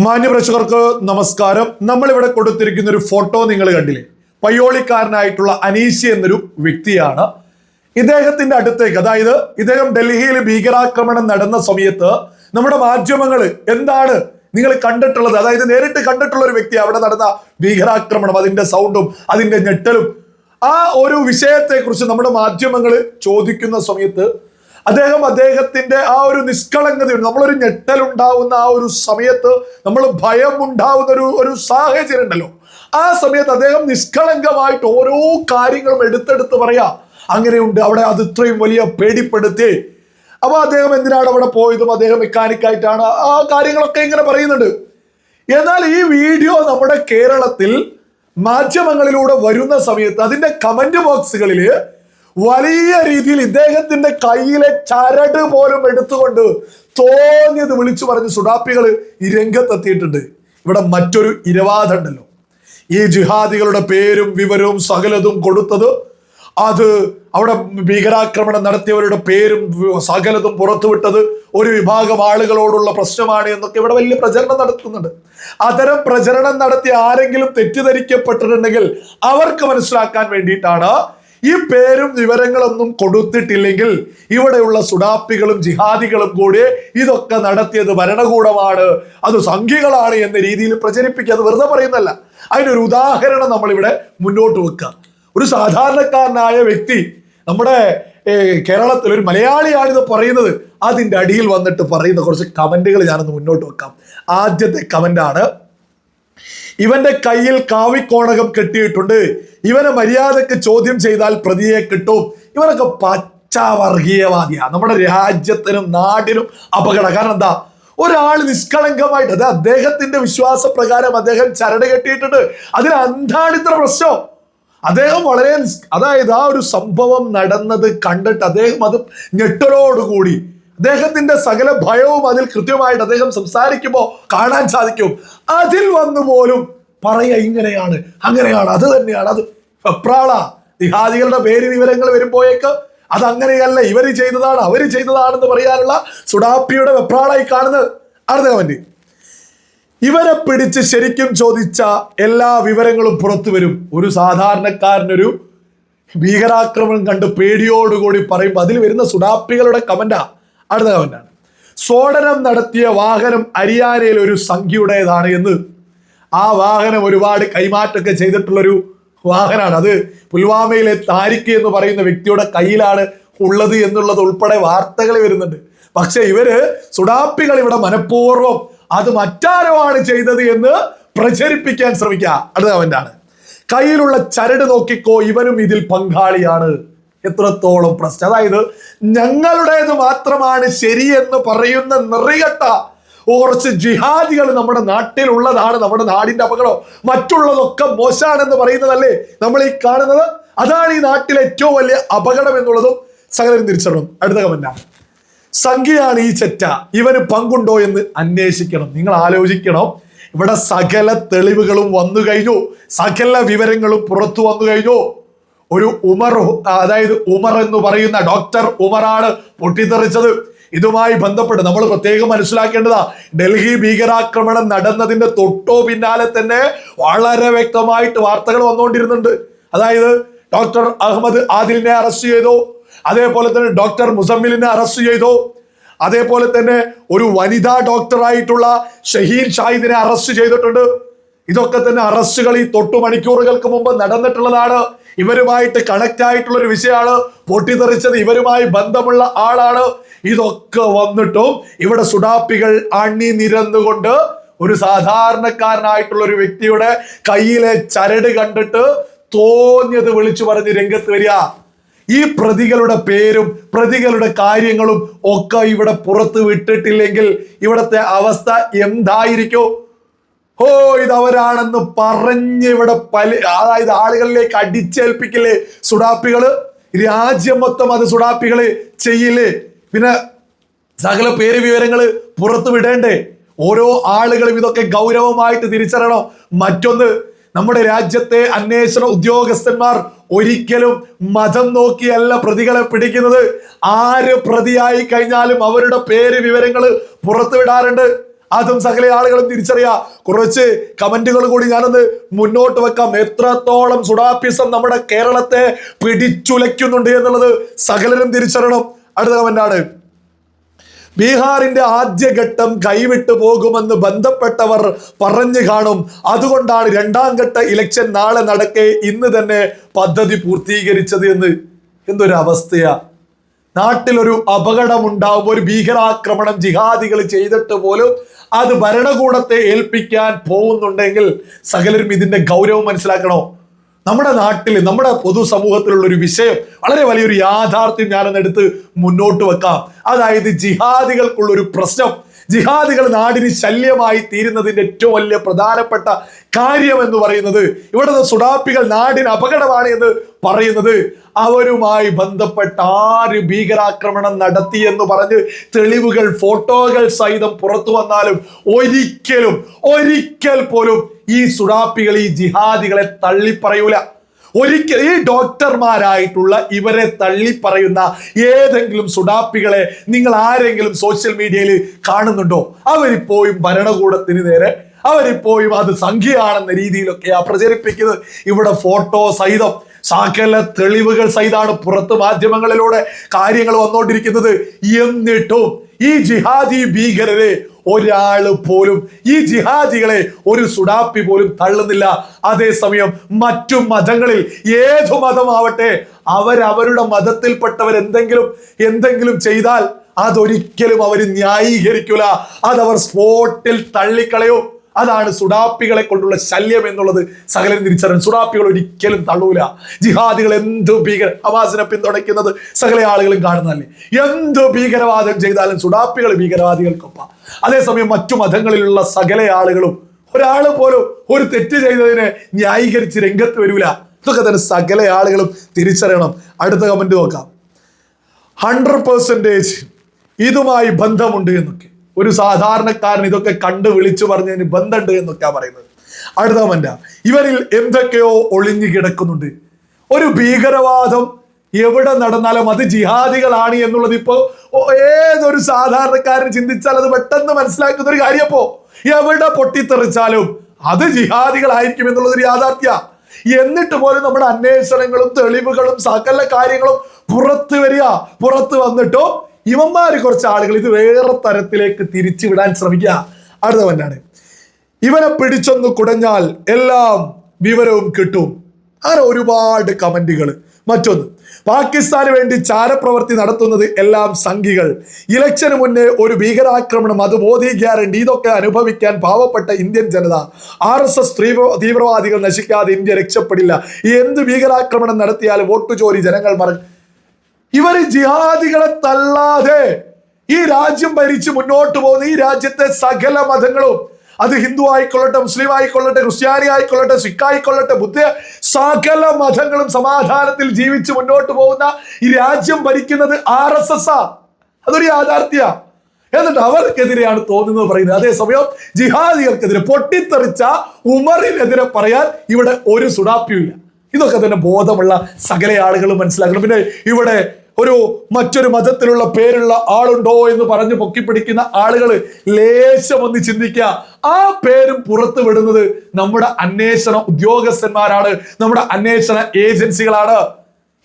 മാന്യപ്രേക്ഷകർക്ക് നമസ്കാരം. നമ്മളിവിടെ കൊടുത്തിരിക്കുന്ന ഒരു ഫോട്ടോ നിങ്ങൾ കണ്ടില്ലേ? പയ്യോളിക്കാരനായിട്ടുള്ള അനീഷി എന്നൊരു വ്യക്തിയാണ്. ഇദ്ദേഹത്തിന്റെ അടുത്തേക്ക് അതായത് ഇദ്ദേഹം ഡൽഹിയിൽ ഭീകരാക്രമണം നടന്ന സമയത്ത് നമ്മുടെ മാധ്യമങ്ങൾ എന്താണ് നിങ്ങൾ കണ്ടിട്ടുള്ളത്? അതായത് നേരിട്ട് കണ്ടിട്ടുള്ള ഒരു വ്യക്തി അവിടെ നടന്ന ഭീകരാക്രമണം അതിന്റെ സൗണ്ടും അതിന്റെ ഞെട്ടലും ആ ഒരു വിഷയത്തെക്കുറിച്ച് നമ്മുടെ മാധ്യമങ്ങൾ ചോദിക്കുന്ന സമയത്ത് അദ്ദേഹം അദ്ദേഹത്തിന്റെ ആ ഒരു നിഷ്കളങ്കതയുണ്ട്. നമ്മളൊരു ഞെട്ടലുണ്ടാവുന്ന ആ ഒരു സമയത്ത് നമ്മൾ ഭയം ഉണ്ടാവുന്ന ഒരു ഒരു സാഹചര്യം ഉണ്ടല്ലോ. ആ സമയത്ത് അദ്ദേഹം നിഷ്കളങ്കമായിട്ട് ഓരോ കാര്യങ്ങളും എടുത്തെടുത്ത് പറയാ അങ്ങനെയുണ്ട് അവിടെ അത് ഇത്രയും വലിയ പേടിപ്പെടുത്തി. അപ്പോൾ അദ്ദേഹം എന്തിനാണ് അവിടെ പോയതും അദ്ദേഹം മെക്കാനിക്കായിട്ടാണ് ആ കാര്യങ്ങളൊക്കെ ഇങ്ങനെ പറയുന്നുണ്ട്. എന്നാൽ ഈ വീഡിയോ നമ്മുടെ കേരളത്തിൽ മാധ്യമങ്ങളിലൂടെ വരുന്ന സമയത്ത് അതിന്റെ കമന്റ് ബോക്സുകളിൽ വലിയ രീതിയിൽ ഇദ്ദേഹത്തിന്റെ കയ്യിലെ ചരട് പോലും എടുത്തുകൊണ്ട് തോന്നിയത് വിളിച്ചു പറഞ്ഞ് സുഡാപ്പികൾ ഈ രംഗത്തെത്തിയിട്ടുണ്ട്. ഇവിടെ മറ്റൊരു ഇരവാദുണ്ടല്ലോ. ഈ ജിഹാദികളുടെ പേരും വിവരവും സകലതും കൊടുത്തത് അത് അവിടെ ഭീകരാക്രമണം നടത്തിയവരുടെ പേരും സകലതും പുറത്തുവിട്ടത് ഒരു വിഭാഗം ആളുകളോടുള്ള പ്രശ്നമാണ് എന്നൊക്കെ ഇവിടെ വലിയ പ്രചരണം നടത്തുന്നുണ്ട്. അത്തരം പ്രചരണം നടത്തി ആരെങ്കിലും തെറ്റിദ്ധരിക്കപ്പെട്ടിട്ടുണ്ടെങ്കിൽ അവർക്ക് മനസ്സിലാക്കാൻ വേണ്ടിയിട്ടാണ് ഈ പേരും വിവരങ്ങളൊന്നും കൊടുത്തിട്ടില്ലെങ്കിൽ ഇവിടെയുള്ള സുഡാപ്പികളും ജിഹാദികളും കൂടി ഇതൊക്കെ നടത്തിയത് ഭരണകൂടമാണ്. അത് സംഖ്യകളാണ് എന്ന രീതിയിൽ പ്രചരിപ്പിക്കുക. അത് വെറുതെ പറയുന്നല്ല അതിനൊരു ഉദാഹരണം നമ്മളിവിടെ മുന്നോട്ട് വെക്കുക. ഒരു സാധാരണക്കാരനായ വ്യക്തി നമ്മുടെ കേരളത്തിൽ ഒരു മലയാളിയാണിത് പറയുന്നത്. അതിന്റെ അടിയിൽ വന്നിട്ട് പറയുന്ന കുറച്ച് കമന്റുകൾ ഞാനൊന്ന് മുന്നോട്ട് വെക്കാം. ആദ്യത്തെ കമന്റാണ് ഇവന്റെ കയ്യിൽ കാവിക്കോണകം കെട്ടിയിട്ടുണ്ട്. ഇവനെ മര്യാദയ്ക്ക് ചോദ്യം ചെയ്താൽ പ്രതിയെ കിട്ടും. ഇവനൊക്കെ പച്ചവർഗീയവാദിയാ. നമ്മുടെ രാജ്യത്തിനും നാടിനും അപകട. കാരണം എന്താ? ഒരാൾ നിഷ്കളങ്കമായിട്ട് അത് അദ്ദേഹത്തിന്റെ വിശ്വാസ പ്രകാരം അദ്ദേഹം ചരട് കെട്ടിയിട്ടുണ്ട്. അതിന് എന്താണ് ഇത്ര പ്രശ്നം? അദ്ദേഹം വളരെ അതായത് ആ ഒരു സംഭവം നടന്നത് കണ്ടിട്ട് അദ്ദേഹം അത് ഞെട്ടലോടുകൂടി. അദ്ദേഹത്തിന്റെ സകല ഭയവും അതിൽ കൃത്യമായിട്ട് അദ്ദേഹം സംസാരിക്കുമ്പോൾ കാണാൻ സാധിക്കും. അതിൽ വന്നു പോലും പറയുക ഇങ്ങനെയാണ് അങ്ങനെയാണ് അത് തന്നെയാണ് അത് വെപ്രാള. നിഹാദികളുടെ പേര് വിവരങ്ങൾ വരുമ്പോഴേക്ക് അത് അങ്ങനെയല്ല ഇവർ ചെയ്തതാണ് അവർ ചെയ്തതാണെന്ന് പറയാനുള്ള സുഡാപ്പിയുടെ വെപ്രാളായി കാണുന്നത് അടുത്ത കമന്റ്? ഇവരെ പിടിച്ച് ശരിക്കും ചോദിച്ച എല്ലാ വിവരങ്ങളും പുറത്തു വരും. ഒരു സാധാരണക്കാരനൊരു ഭീകരാക്രമണം കണ്ട് പേടിയോടുകൂടി പറയുമ്പോൾ അതിൽ വരുന്ന സുഡാപ്പികളുടെ കമന്റാ. അടുത്ത കമന്റാണ്. സ്ഫോടനം നടത്തിയ വാഹനം ഹരിയാനയിൽ ഒരു സംഖ്യയുടേതാണ് എന്ന് ആ വാഹനം ഒരുപാട് കൈമാറ്റമൊക്കെ ചെയ്തിട്ടുള്ളൊരു വാഹനമാണ് അത് പുൽവാമയിലെ താരിഖ് എന്ന് പറയുന്ന വ്യക്തിയുടെ കയ്യിലാണ് ഉള്ളത് എന്നുള്ളത് ഉൾപ്പെടെ വാർത്തകൾ വരുന്നുണ്ട്. പക്ഷെ ഇവർ സുഡാപ്പികൾ ഇവിടെ മനഃപൂർവം അത് മറ്റാരോ ചെയ്തത് എന്ന് പ്രചരിപ്പിക്കാൻ ശ്രമിക്കുക. അടുത്ത അവന്റെ കയ്യിലുള്ള ചരട് നോക്കിക്കോ ഇവനും ഇതിൽ പങ്കാളിയാണ്. എത്രത്തോളം പ്രശ്നം. അതായത് ഞങ്ങളുടേത് മാത്രമാണ് ശരിയെന്ന് പറയുന്ന നിറികെട്ട കുറച്ച് ജിഹാദികൾ നമ്മുടെ നാട്ടിലുള്ളതാണ് നമ്മുടെ നാടിന്റെ അപകടം. മറ്റുള്ളതൊക്കെ മോശമാണെന്ന് പറയുന്നതല്ലേ നമ്മൾ ഈ കാണുന്നത്? അതാണ് ഈ നാട്ടിലെ ഏറ്റവും വലിയ അപകടം എന്നുള്ളതും സകലരും തിരിച്ചറിയണം. അടുത്ത കമന്റാണ് സംഖ്യയാണ് ഈ ചെറ്റ. ഇവന് പങ്കുണ്ടോ എന്ന് അന്വേഷിക്കണം. നിങ്ങൾ ആലോചിക്കണം. ഇവിടെ സകല തെളിവുകളും വന്നു കഴിഞ്ഞു. സകല വിവരങ്ങളും പുറത്തു വന്നു കഴിഞ്ഞു. ഒരു ഉമർ അതായത് ഉമർ എന്ന് പറയുന്ന ഡോക്ടർ ഉമറാണ് പൊട്ടിത്തെറിച്ചത്. ഇതുമായി ബന്ധപ്പെട്ട് നമ്മൾ പ്രത്യേകം മനസ്സിലാക്കേണ്ടതാ ഡൽഹി ഭീകരാക്രമണം നടന്നതിന്റെ തൊട്ടോ പിന്നാലെ തന്നെ വളരെ വ്യക്തമായിട്ട് വാർത്തകൾ വന്നുകൊണ്ടിരുന്നുണ്ട്. അതായത് ഡോക്ടർ അഹമ്മദ് ആദിലിനെ അറസ്റ്റ് ചെയ്തു അതേപോലെ തന്നെ ഡോക്ടർ മുസമ്മിലിനെ അറസ്റ്റ് ചെയ്തു അതേപോലെ തന്നെ ഒരു വനിതാ ഡോക്ടറായിട്ടുള്ള ഷഹീൻ ഷാഹിദിനെ അറസ്റ്റ് ചെയ്തിട്ടുണ്ട്. ഇതൊക്കെ തന്നെ അറസ്റ്റുകൾ ഈ തൊട്ടു മണിക്കൂറുകൾക്ക് മുമ്പ് നടന്നിട്ടുള്ളതാണ്. ഇവരുമായിട്ട് കണക്ട് ആയിട്ടുള്ള ഒരു വിഷയമാണ്. പൊട്ടിത്തെറിച്ചത് ഇവരുമായി ബന്ധമുള്ള ആളാണ്. ഇതൊക്കെ വന്നിട്ടും ഇവിടെ സുഡാപ്പികൾ അണി നിരന്നുകൊണ്ട് ഒരു സാധാരണക്കാരനായിട്ടുള്ള ഒരു വ്യക്തിയുടെ കയ്യിലെ ചരട് കണ്ടിട്ട് തോന്നിയത് വിളിച്ചു പറഞ്ഞ് രംഗത്ത് വരിക. ഈ പ്രതികളുടെ പേരും പ്രതികളുടെ കാര്യങ്ങളും ഒക്കെ ഇവിടെ പുറത്ത് വിട്ടിട്ടില്ലെങ്കിൽ ഇവിടത്തെ അവസ്ഥ എന്തായിരിക്കും? ഓ ഇത് അവരാണെന്ന് പറഞ്ഞ് ഇവിടെ പല അതായത് ആളുകളിലേക്ക് അടിച്ചേൽപ്പിക്കില്ലേ സുഡാപ്പികൾ. രാജ്യം മൊത്തം അത് സുഡാപ്പികൾ ചെയ്യില്ലേ പിന്നെ സകല പേര് വിവരങ്ങൾ പുറത്തു വിടേണ്ടേ? ഓരോ ആളുകളും ഇതൊക്കെ ഗൗരവമായിട്ട് തിരിച്ചറിയണം? മറ്റൊന്ന് നമ്മുടെ രാജ്യത്തെ അന്വേഷണ ഉദ്യോഗസ്ഥന്മാർ ഒരിക്കലും മതം നോക്കിയല്ല പ്രതികളെ പിടിക്കുന്നത്. ആര് പ്രതിയായി കഴിഞ്ഞാലും അവരുടെ പേര് വിവരങ്ങൾ പുറത്തുവിടാറുണ്ട് അതും സകല ആളുകളും തിരിച്ചറിയാം. കുറച്ച് കമന്റുകൾ കൂടി ഞാനൊന്ന് മുന്നോട്ട് വെക്കാം. എത്രത്തോളം സുഡാപ്പിസം നമ്മുടെ കേരളത്തെ പിടിച്ചുലയ്ക്കുന്നുണ്ട് എന്നുള്ളത് സകലരും തിരിച്ചറിയണം. അടുത്ത കമന്റാണ് ബീഹാറിന്റെ ആദ്യഘട്ടം കൈവിട്ടു പോകുമെന്ന് ബന്ധപ്പെട്ടവർ പറഞ്ഞു കാണും. അതുകൊണ്ടാണ് രണ്ടാം ഘട്ട ഇലക്ഷൻ നാളെ നടക്കെ ഇന്ന് തന്നെ പദ്ധതി പൂർത്തീകരിച്ചത് എന്ന്. എന്തൊരു അവസ്ഥയാ. നാട്ടിലൊരു അപകടമുണ്ടാവും. ഒരു ഭീകരാക്രമണം ജിഹാദികൾ ചെയ്തിട്ട് പോലും അത് ഭരണകൂടത്തെ ഏൽപ്പിക്കാൻ പോകുന്നുണ്ടെങ്കിൽ സകലരും ഇതിന്റെ ഗൗരവം മനസ്സിലാക്കണോ? നമ്മുടെ നാട്ടിൽ നമ്മുടെ പൊതുസമൂഹത്തിലുള്ള ഒരു വിഷയം വളരെ വലിയൊരു യാഥാർത്ഥ്യം ഞാനൊന്ന് എടുത്ത് മുന്നോട്ട് വെക്കാം. അതായത് ജിഹാദികൾക്കുള്ള ഒരു പ്രശ്നം ജിഹാദികൾ നാടിന് ശല്യമായി തീരുന്നതിന്റെ ഏറ്റവും വലിയ പ്രധാനപ്പെട്ട കാര്യം എന്ന് പറയുന്നത് ഇവിടുത്തെ സുഡാപ്പികൾ നാടിന് അപകടമാണ് എന്ന് പറയുന്നത്. അവരുമായി ബന്ധപ്പെട്ട ആര് ഭീകരാക്രമണം നടത്തി എന്ന് പറഞ്ഞ് തെളിവുകൾ ഫോട്ടോകൾ സഹിതം പുറത്തു വന്നാലും ഒരിക്കലും ഒരിക്കൽ പോലും ഈ സുഡാപ്പികൾ ഈ ജിഹാദികളെ തള്ളിപ്പറയൂല. ഒരിക്കൽ ഈ ഡോക്ടർമാരായിട്ടുള്ള ഇവരെ തള്ളി പറയുന്ന ഏതെങ്കിലും സുഡാപ്പികളെ നിങ്ങൾ ആരെങ്കിലും സോഷ്യൽ മീഡിയയിൽ കാണുന്നുണ്ടോ? അവരിപ്പോഴും ഭരണകൂടത്തിന് നേരെ അവരിപ്പോഴും അത് സംഖ്യയാണെന്ന രീതിയിലൊക്കെയാ പ്രചരിപ്പിക്കുന്നത്. ഇവിടെ ഫോട്ടോ സഹിതം സകല തെളിവുകൾ സഹിതമാണ് പുറത്ത് മാധ്യമങ്ങളിലൂടെ കാര്യങ്ങൾ വന്നുകൊണ്ടിരിക്കുന്നത്. എന്നിട്ടും ഈ ജിഹാദി ഭീകരരെ ഒരാൾ പോലും ഈ ജിഹാദികളെ ഒരു സുഡാപ്പി പോലും തള്ളുന്നില്ല. അതേസമയം മറ്റു മതങ്ങളിൽ ഏതു മതമാവട്ടെ അവരവരുടെ മതത്തിൽപ്പെട്ടവർ എന്തെങ്കിലും എന്തെങ്കിലും ചെയ്താൽ അതൊരിക്കലും അവർ ന്യായീകരിക്കില്ല അതവർ സ്പോട്ടിൽ തള്ളിക്കളയും. അതാണ് സുഡാപ്പികളെ കൊണ്ടുള്ള ശല്യം എന്നുള്ളത് സകലം തിരിച്ചറിയാൻ സുഡാപ്പികൾ ഒരിക്കലും തള്ളൂല. ജിഹാദികൾ എന്തോ ഭീകര അവാസിനെ പിന്തുണയ്ക്കുന്നത് സകല ആളുകളും കാണുന്നതല്ലേ. എന്തോ ഭീകരവാദം ചെയ്താലും സുഡാപ്പികൾ ഭീകരവാദികൾക്കൊപ്പം. അതേസമയം മറ്റു മതങ്ങളിലുള്ള സകല ആളുകളും ഒരാൾ പോലും ഒരു തെറ്റ് ചെയ്തതിനെ ന്യായീകരിച്ച് രംഗത്ത് വരൂല. ഇതൊക്കെ തന്നെ സകല ആളുകളും തിരിച്ചറിയണം. അടുത്ത കമന്റ് നോക്കാം. ഹൺഡ്രഡ് പെർസെന്റേജ് ഇതുമായി ബന്ധമുണ്ട് എന്നൊക്കെ. ഒരു സാധാരണക്കാരൻ ഇതൊക്കെ കണ്ട് വിളിച്ചു പറഞ്ഞതിന് ബന്ധമുണ്ട് എന്നൊക്കെയാ പറയുന്നത്. അടുത്ത ഇവരിൽ എന്തൊക്കെയോ ഒളിഞ്ഞു കിടക്കുന്നുണ്ട്. ഒരു ഭീകരവാദം എവിടെ നടന്നാലും അത് ജിഹാദികളാണ് എന്നുള്ളത് ഇപ്പോ ഏതൊരു സാധാരണക്കാരൻ ചിന്തിച്ചാൽ അത് പെട്ടെന്ന് മനസ്സിലാക്കുന്ന ഒരു കാര്യപ്പോ എവിടെ പൊട്ടിത്തെറിച്ചാലും അത് ജിഹാദികളായിരിക്കും എന്നുള്ളത് ഒരു യാഥാർത്ഥ്യ. എന്നിട്ട് പോലും നമ്മുടെ അന്വേഷണങ്ങളും തെളിവുകളും സകല കാര്യങ്ങളും പുറത്തു വരിക. പുറത്തു വന്നിട്ടോ ഇവന്മാര് കുറച്ച് ആളുകൾ ഇത് വേറെ തരത്തിലേക്ക് തിരിച്ചു വിടാൻ ശ്രമിക്കുക അടുത്തവനാണ് ഇവനെ പിടിച്ചൊന്ന് കുടഞ്ഞാൽ എല്ലാം വിവരവും കിട്ടും. അങ്ങനെ ഒരുപാട് കമന്റുകൾ. മറ്റൊന്ന് പാകിസ്ഥാന് വേണ്ടി ചാരപ്രവൃത്തി നടത്തുന്നത് എല്ലാം സംഘികൾ. ഇലക്ഷന് മുന്നേ ഒരു ഭീകരാക്രമണം അത് മോദി ഗ്യാരണ്ടി. ഇതൊക്കെ അനുഭവിക്കാൻ പാവപ്പെട്ട ഇന്ത്യൻ ജനത. ആർ എസ് എസ് തീവ്രവാദികൾ നശിക്കാതെ ഇന്ത്യ രക്ഷപ്പെടില്ല. ഈ എന്ത് ഭീകരാക്രമണം നടത്തിയാലും വോട്ട് ചോരി ജനങ്ങൾ മറ ഇവർ ജിഹാദികളെ തള്ളാതെ ഈ രാജ്യം ഭരിച്ച് മുന്നോട്ട് പോകുന്ന ഈ രാജ്യത്തെ സകല മതങ്ങളും അത് ഹിന്ദു ആയിക്കൊള്ളട്ടെ മുസ്ലിം ആയിക്കൊള്ളട്ടെ ക്രിസ്ത്യാനി ആയിക്കൊള്ളട്ടെ സിഖ് ആയിക്കൊള്ളട്ടെ ബുദ്ധ സകല മതങ്ങളും സമാധാനത്തിൽ ജീവിച്ച് മുന്നോട്ട് പോകുന്ന ഈ രാജ്യം ഭരിക്കുന്നത് ആർ എസ് എസ് ആ. അതൊരു യാഥാർത്ഥ്യ. എന്നിട്ട് അവർക്കെതിരെയാണ് തോന്നുന്നത് പറയുന്നത്. അതേസമയം ജിഹാദികൾക്കെതിരെ പൊട്ടിത്തെറിച്ച ഉമറിനെതിരെ പറയാൻ ഇവിടെ ഒരു സുഡാപ്പിയുമില്ല. ഇതൊക്കെ തന്നെ ബോധമുള്ള സകല ആളുകളും മനസ്സിലാക്കണം. പിന്നെ ഇവിടെ ഒരു മറ്റൊരു മതത്തിലുള്ള പേരുള്ള ആളുണ്ടോ എന്ന് പറഞ്ഞ് പൊക്കിപ്പിടിക്കുന്ന ആളുകൾ ലേശം ഒന്ന് ചിന്തിക്കുക. ആ പേരും പുറത്തു വിടുന്നത് നമ്മുടെ അന്വേഷണ ഉദ്യോഗസ്ഥന്മാരാണ് നമ്മുടെ അന്വേഷണ ഏജൻസികളാണ്.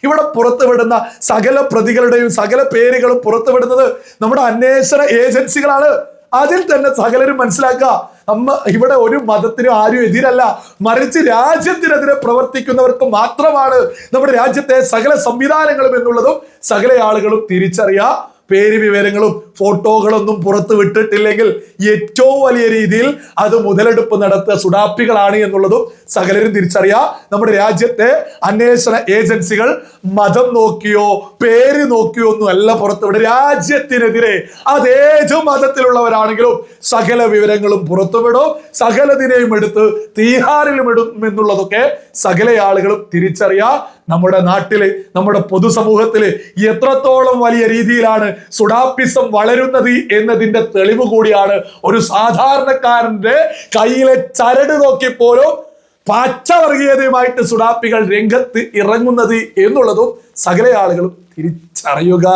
ഇവിടെ പുറത്തുവിടുന്ന സകല പ്രതികളുടെയും സകല പേരുകളും പുറത്തുവിടുന്നത് നമ്മുടെ അന്വേഷണ ഏജൻസികളാണ്. അതിൽ തന്നെ സകലരും മനസ്സിലാക്കുക നമ്മ ഇവിടെ ഒരു മതത്തിനും ആരും എതിരല്ല. മറിച്ച് രാജ്യത്തിനെതിരെ പ്രവർത്തിക്കുന്നവർക്ക് മാത്രമാണ് നമ്മുടെ രാജ്യത്തെ സകല സംവിധാനങ്ങളും എന്നുള്ളതും സകല ആളുകളും തിരിച്ചറിയുക പേര് വിവരങ്ങളും ഫോട്ടോകളൊന്നും പുറത്തു വിട്ടിട്ടില്ലെങ്കിൽ ഏറ്റവും വലിയ രീതിയിൽ അത് മുതലെടുപ്പ് നടത്തുക സുഡാപ്പികളാണ് എന്നുള്ളതും സകലരും തിരിച്ചറിയുക നമ്മുടെ രാജ്യത്തെ അന്വേഷണ ഏജൻസികൾ മതം നോക്കിയോ പേര് നോക്കിയോ ഒന്നും അല്ല പുറത്തുവിടുക രാജ്യത്തിനെതിരെ അതേത് മതത്തിലുള്ളവരാണെങ്കിലും സകല വിവരങ്ങളും പുറത്തുവിടും. സകലതിനെയും എടുത്ത് തീഹാറിലും ഇടും എന്നുള്ളതൊക്കെ സകല ആളുകളും തിരിച്ചറിയുക നമ്മുടെ നാട്ടിൽ നമ്മുടെ പൊതുസമൂഹത്തിൽ എത്രത്തോളം വലിയ രീതിയിലാണ് സുഡാപ്പിസം വളരുന്നത് എന്നതിന്റെ തെളിവ് കൂടിയാണ് ഒരു സാധാരണക്കാരന്റെ കയ്യിലെ ചരട് നോക്കിപ്പോലും പച്ചവർഗീയതയുമായിട്ട് സുഡാപ്പികൾ രംഗത്ത് ഇറങ്ങുന്നത് എന്നുള്ളതും സകല ആളുകളും തിരിച്ചറിയുക.